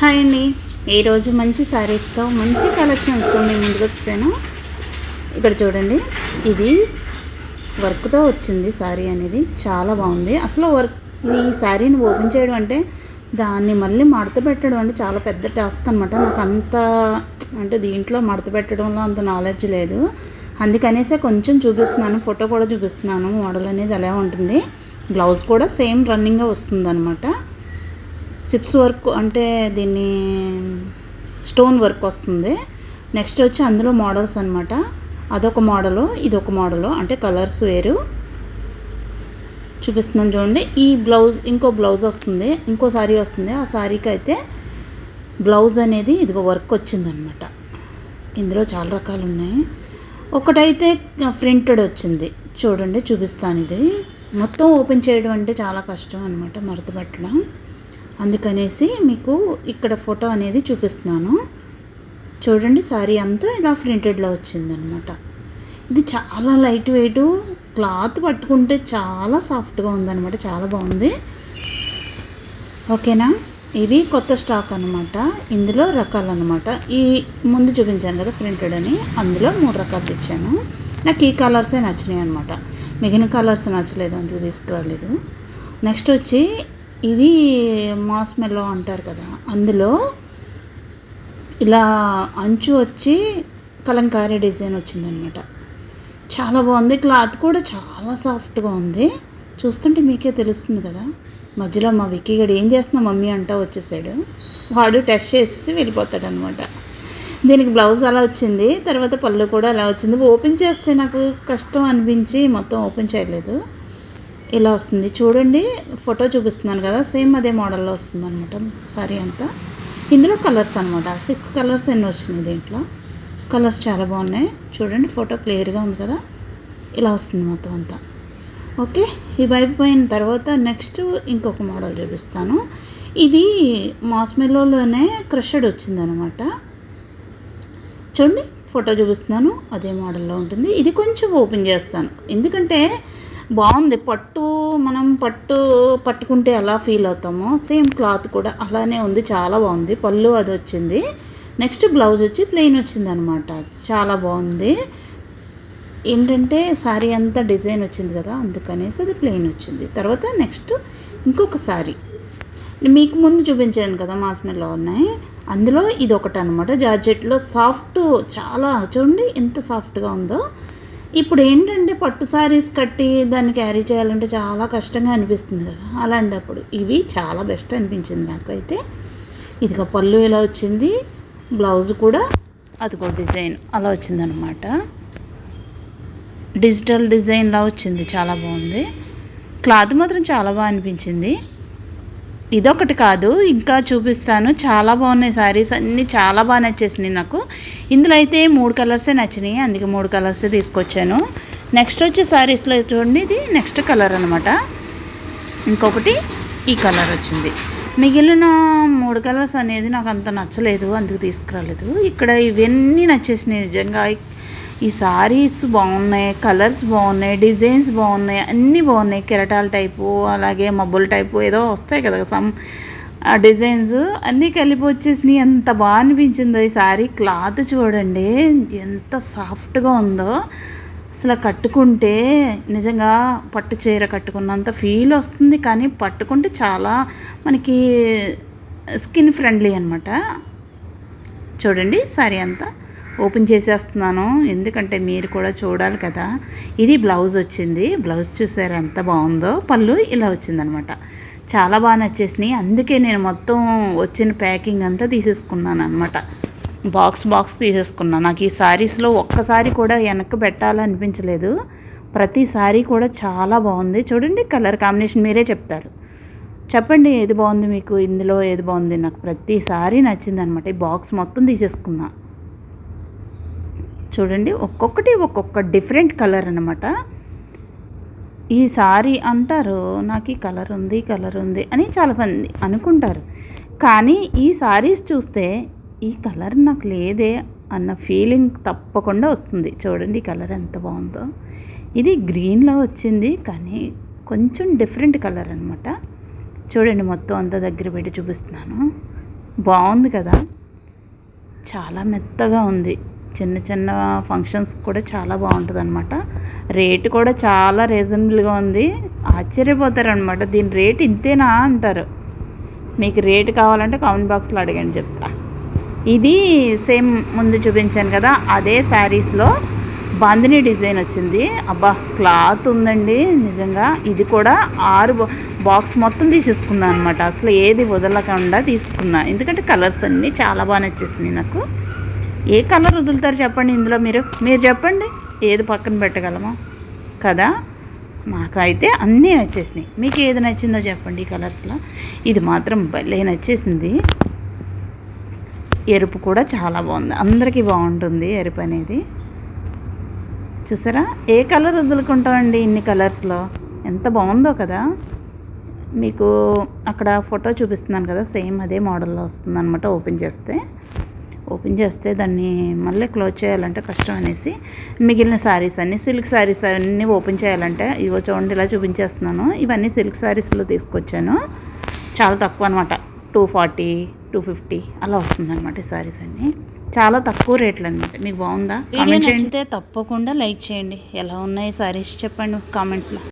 Hi అండి. ఈరోజు మంచి శారీస్తో మంచి కలెక్షన్స్తో మేము ముందుకు వచ్చాను ఇక్కడ చూడండి ఇది వర్క్తో వచ్చింది శారీ అనేది. చాలా బాగుంది. అసలు వర్క్ ఈ శారీని ఓపెన్ చేయడం అంటే దాన్ని మళ్ళీ మడత పెట్టడం అంటే చాలా పెద్ద టాస్క్ అనమాట నాకు అంత అంటే దీంట్లో మడత పెట్టడంలో అంత నాలెడ్జ్ లేదు. అందుకనేసే కొంచెం చూపిస్తున్నాను ఫోటో కూడా చూపిస్తున్నాను. మోడల్ అనేది ఎలా ఉంటుంది. బ్లౌజ్ కూడా సేమ్ రన్నింగ్గా వస్తుంది అనమాట సిప్స్ వర్క్ అంటే దీన్ని స్టోన్ వర్క్ వస్తుంది. నెక్స్ట్ వచ్చి అందులో మోడల్స్ అనమాట అదొక మోడలు ఇదొక మోడలు అంటే కలర్స్ వేరు. చూపిస్తున్నాను చూడండి. ఈ బ్లౌజ్ ఇంకో బ్లౌజ్ వస్తుంది. ఇంకో శారీ వస్తుంది. ఆ శారీకి అయితే బ్లౌజ్ అనేది ఇదిగో వర్క్ వచ్చిందనమాట ఇందులో చాలా రకాలు ఉన్నాయి. ఒకటైతే ప్రింటెడ్ వచ్చింది. చూడండి చూపిస్తాను ఇది. మొత్తం ఓపెన్ చేయడం అంటే చాలా కష్టం అనమాట మడత పెట్టడం. అందుకనేసి మీకు ఇక్కడ ఫోటో అనేది చూపిస్తున్నాను. చూడండి సారీ అంతా ఇలా ప్రింటెడ్లో వచ్చిందనమాట ఇది చాలా లైట్ వెయిట్ క్లాత్ పట్టుకుంటే చాలా సాఫ్ట్గా ఉందన్నమాట చాలా బాగుంది. ఓకేనా? ఇవి కొత్త స్టాక్ అనమాట ఇందులో రకాలు అనమాట ఈ ముందు చూపించాను కదా ప్రింటెడ్ అని. అందులో మూడు రకాలు తెచ్చాను. నాకు ఈ కలర్సే నచ్చినాయి అనమాట మిగిలిన కలర్స్ నచ్చలేదు అందుకు తీసుకురాలేదు నెక్స్ట్ వచ్చి ఇది మాస్ మెల్లో అంటారు కదా అందులో ఇలా అంచు వచ్చి కలంకారీ డిజైన్ వచ్చిందనమాట. చాలా బాగుంది. క్లాత్ కూడా చాలా సాఫ్ట్గా ఉంది. చూస్తుంటే మీకే తెలుస్తుంది కదా మధ్యలో మా విక్కీ గడు ఏం చేస్తున్నా మమ్మీ అంటా వచ్చేసాడు. వాడు టెస్ట్ చేసి వెళ్ళిపోతాడనమాట. దీనికి బ్లౌజ్ అలా వచ్చింది. తర్వాత పళ్ళు కూడా అలా వచ్చింది. ఓపెన్ చేస్తే నాకు కష్టం అనిపించి మొత్తం ఓపెన్ చేయలేదు. ఇలా వస్తుంది. చూడండి ఫోటో చూపిస్తున్నాను కదా సేమ్ అదే మోడల్లో వస్తుంది అనమాట సారీ అంతా. ఇందులో కలర్స్ అనమాట సిక్స్ కలర్స్ ఎన్ని వచ్చినాయి దీంట్లో? కలర్స్ చాలా బాగున్నాయి. చూడండి ఫోటో క్లియర్గా ఉంది కదా. ఇలా వస్తుంది మొత్తం అంతా. ఓకే ఇవి అయిపోయిన తర్వాత నెక్స్ట్ ఇంకొక మోడల్ చూపిస్తాను. ఇది మాస్మెల్లోనే క్రషడ్ వచ్చిందనమాట చూడండి ఫోటో చూపిస్తున్నాను అదే మోడల్లో ఉంటుంది. ఇది కొంచెం ఓపెన్ చేస్తాను. ఎందుకంటే బాగుంది. పట్టు మనం పట్టు పట్టుకుంటే ఎలా ఫీల్ అవుతామో సేమ్ క్లాత్ కూడా అలానే ఉంది. చాలా బాగుంది. పళ్ళు అది వచ్చింది. నెక్స్ట్ బ్లౌజ్ వచ్చి ప్లెయిన్ వచ్చింది అనమాట చాలా బాగుంది. ఏంటంటే శారీ అంతా డిజైన్ వచ్చింది కదా అందుకనేసి అది ప్లెయిన్ వచ్చింది. తర్వాత నెక్స్ట్ ఇంకొక శారీ మీకు ముందు చూపించాను కదా మాస్మెల్లో ఉన్నాయి. అందులో ఇది ఒకటి అనమాట జార్జెట్లో సాఫ్ట్ చాలా చూడండి ఎంత సాఫ్ట్గా ఉందో. ఇప్పుడు ఏంటంటే పట్టు శారీస్ కట్టి దాన్ని క్యారీ చేయాలంటే చాలా కష్టంగా అనిపిస్తుంది కదా. అలాంటప్పుడు ఇవి చాలా బెస్ట్ అనిపించింది నాకు అయితే ఇదిగో పళ్ళు ఇలా వచ్చింది. బ్లౌజ్ కూడా అదిగో డిజైన్ అలా వచ్చిందనమాట డిజిటల్ డిజైన్లా వచ్చింది. చాలా బాగుంది. క్లాత్ మాత్రం చాలా బాగా అనిపించింది. ఇదొకటి కాదు ఇంకా చూపిస్తాను. చాలా బాగున్నాయి శారీస్ అన్నీ చాలా బాగా నచ్చేసినాయి నాకు. ఇందులో అయితే మూడు కలర్సే నచ్చినాయి అందుకే మూడు కలర్సే తీసుకొచ్చాను. నెక్స్ట్ వచ్చే శారీస్లో చూడండి ఇది నెక్స్ట్ కలర్ అనమాట ఇంకొకటి ఈ కలర్ వచ్చింది. మిగిలిన మూడు కలర్స్ అనేది నాకు అంత నచ్చలేదు అందుకు తీసుకురాలేదు. ఇక్కడ ఇవన్నీ నచ్చేసినాయి నిజంగా. ఈ సారీస్ బాగున్నాయి కలర్స్ బాగున్నాయి డిజైన్స్ బాగున్నాయి అన్నీ బాగున్నాయి. కెరటాల టైపు అలాగే మబ్బుల టైపు ఏదో వస్తాయి కదా సమ్ డిజైన్స్ అన్నీ కలిపి వచ్చేసినాయి. ఎంత బాగా అనిపించిందో ఈ సారీ క్లాత్ చూడండి ఎంత సాఫ్ట్గా ఉందో. అసలు కట్టుకుంటే నిజంగా పట్టు చీర కట్టుకున్నంత ఫీల్ వస్తుంది. కానీ పట్టుకుంటే చాలా మనకి స్కిన్ ఫ్రెండ్లీ అనమాట చూడండి సారీ అంతా. ఓపెన్ చేసేస్తున్నాను. ఎందుకంటే మీరు కూడా చూడాలి కదా. ఇది బ్లౌజ్ వచ్చింది. బ్లౌజ్ చూసారు ఎంత బాగుందో. పళ్ళు ఇలా వచ్చిందనమాట. చాలా బాగా నచ్చేసినాయి. అందుకే నేను మొత్తం వచ్చిన ప్యాకింగ్ అంతా తీసేసుకున్నాను అనమాట బాక్స్ బాక్స్ తీసేసుకున్నాను. నాకు ఈ శారీస్లో ఒక్కసారి కూడా వెనక్కి పెట్టాలనిపించలేదు. ప్రతి సారీ కూడా చాలా బాగుంది. చూడండి కలర్ కాంబినేషన్ మీరే చెప్తారు. చెప్పండి ఏది బాగుంది మీకు? ఇందులో ఏది బాగుంది? నాకు ప్రతిసారి నచ్చింది అనమాట ఈ బాక్స్ మొత్తం తీసేసుకున్నా. చూడండి ఒక్కొక్కటి ఒక్కొక్క డిఫరెంట్ కలర్ అనమాట ఈ సారీ అంటారు నాకు ఈ కలర్ ఉంది కలర్ ఉంది అని చాలామంది అనుకుంటారు. కానీ ఈ సారీస్ చూస్తే ఈ కలర్ నాకు లేదే అన్న ఫీలింగ్ తప్పకుండా వస్తుంది. చూడండి కలర్ ఎంత బాగుందో. ఇది గ్రీన్లో వచ్చింది కానీ కొంచెం డిఫరెంట్ కలర్ అనమాట చూడండి మొత్తం అంతా దగ్గర పెట్టి చూపిస్తున్నాను. బాగుంది కదా? చాలా మెత్తగా ఉంది. చిన్న చిన్న ఫంక్షన్స్ కూడా చాలా బాగుంటుంది అనమాట రేటు కూడా చాలా రీజనబుల్గా ఉంది. ఆశ్చర్యపోతారనమాట దీని రేట్ ఇంతేనా అంటారు. మీకు రేటు కావాలంటే కామెంట్ బాక్స్లో అడగండి చెప్తా. ఇది సేమ్ ముందు చూపించాను కదా అదే శారీస్లో బంధిని డిజైన్ వచ్చింది. అబ్బా క్లాత్ ఉందండి నిజంగా. ఇది కూడా ఆరు బాక్స్ మొత్తం తీసేసుకున్నాను అనమాట అసలు ఏది వదలకుండా తీసుకున్నా. ఎందుకంటే కలర్స్ అన్నీ చాలా బాగా నచ్చేసినాయి నాకు. ఏ కలర్ వదులుతారు చెప్పండి ఇందులో మీరు? మీరు చెప్పండి. ఏది పక్కన పెట్టగలమా. కదా? మాకైతే అన్నీ నచ్చేసినాయి. మీకు ఏది నచ్చిందో చెప్పండి ఈ కలర్స్లో. ఇది మాత్రం భలే నచ్చేసింది. ఎరుపు కూడా చాలా బాగుంది. అందరికీ బాగుంటుంది ఎరుపు అనేది. చూసారా? ఏ కలర్ వదులుకుంటామండి ఇన్ని కలర్స్లో? ఎంత బాగుందో కదా? మీకు అక్కడ ఫోటో చూపిస్తున్నాను కదా సేమ్ అదే మోడల్లో వస్తుందన్నమాట ఓపెన్ చేస్తే. ఓపెన్ చేస్తే దాన్ని మళ్ళీ క్లోజ్ చేయాలంటే కష్టం అనేసి మిగిలిన శారీస్ అన్ని సిల్క్ శారీస్ అన్నీ ఓపెన్ చేయాలంటే ఇవో చూడండి ఇలా చూపించేస్తున్నాను. ఇవన్నీ సిల్క్ శారీస్లో తీసుకొచ్చాను. చాలా తక్కువ అనమాట టూ ఫార్టీ టూ ఫిఫ్టీ అలా వస్తుంది అనమాట ఈ శారీస్ అన్నీ. చాలా తక్కువ రేట్లు అనమాట మీకు బాగుందా? కామెంట్ చేయండి. తప్పకుండా లైక్ చేయండి. ఎలా ఉన్నాయి శారీస్ చెప్పండి కామెంట్స్లో.